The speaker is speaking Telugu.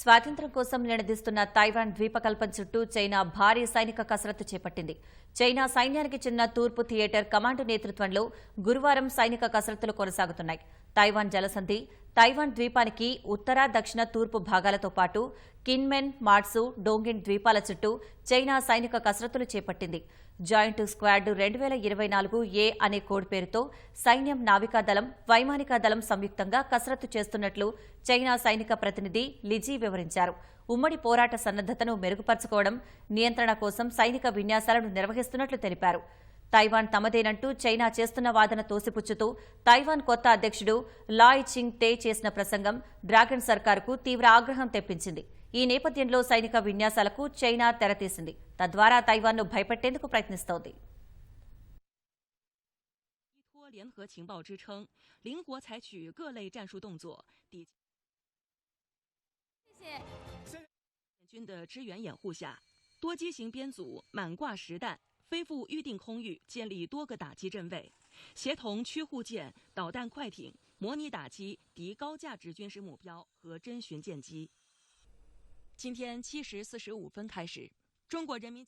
స్వాతంత్ర్యం కోసం నినదిస్తున్న తైవాన్ ద్వీపకల్పం చుట్టూ చైనా భారీ సైనిక కసరత్తు చేపట్టింది. చైనా సైన్యానికి చెందిన తూర్పు థియేటర్ కమాండ్ నేతృత్వంలో గురువారం సైనిక కసరత్తులు కొనసాగుతున్నాయి. తైవాన్ జలసంధి తైవాన్ ద్వీపానికి ఉత్తర దక్షిణ తూర్పు భాగాలతో పాటు కిన్మెన్ మాట్సు డోంగిన్ ద్వీపాల చుట్టూ చైనా సైనిక కసరత్తులు చేపట్టింది. జాయింట్ స్క్వాడ్ రెండు వేల ఇరవై నాలుగు ఏ అనే కోడ్ పేరుతో సైన్యం నావికాదళం వైమానిక దళం సంయుక్తంగా కసరత్తు చేస్తున్నట్లు చైనా సైనిక ప్రతినిధి లిజీ వివరించారు. ఉమ్మడి పోరాట సన్నద్దతను మెరుగుపరచుకోవడం నియంత్రణ కోసం సైనిక విన్యాసాలను నిర్వహిస్తున్నట్లు తెలిపారు. తైవాన్ తమదేనంటూ చైనా చేస్తున్న వాదన తోసిపుచ్చుతూ తైవాన్ కొత్త అధ్యక్షుడు లాయ్ చింగ్ టే చేసిన ప్రసంగం డ్రాగన్ సర్కారుకు తీవ్ర ఆగ్రహం తెప్పించింది ఈ నేపథ్యంలో సైనిక విన్యాసాలకు చైనా తెరతీసింది తద్వారా తైవాన్ను భయపెట్టేందుకు ప్రయత్నిస్తోంది 依托联合情报支撑，灵活采取各类战术动作，抵军的支援掩护下，多机型编组满挂实弹， 飞赴预定空域，建立多个打击阵位，协同驱护舰、导弹快艇模拟打击敌高价值军事目标和侦巡舰机。今天七时四十五分开始，中国人民